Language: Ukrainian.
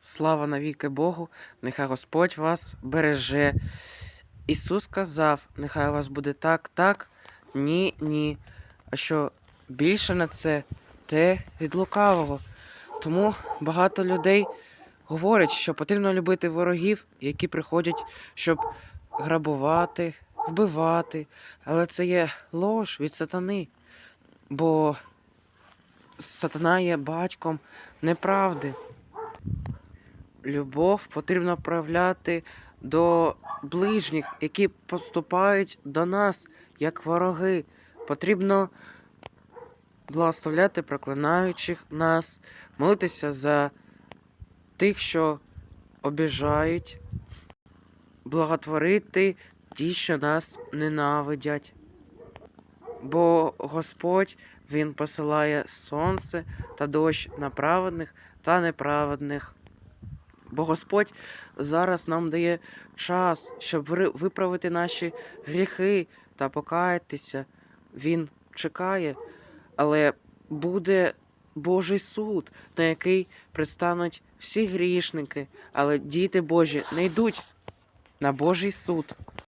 Слава навіки Богу, нехай Господь вас береже. Ісус сказав, нехай у вас буде так, так, ні, ні. А що більше на це, те від лукавого. Тому багато людей говорять, що потрібно любити ворогів, які приходять, щоб грабувати, вбивати. Але це є лож від сатани. Бо сатана є батьком неправди. Любов потрібно проявляти до ближніх, які поступають до нас як вороги. Потрібно благословляти проклинаючих нас, молитися за тих, що обіжають, благотворити ті, що нас ненавидять. Бо Господь Він посилає сонце та дощ на праведних та неправедних. Бо Господь зараз нам дає час, щоб виправити наші гріхи та покаятися. Він чекає, але буде Божий суд, на який пристануть всі грішники, але діти Божі не йдуть на Божий суд.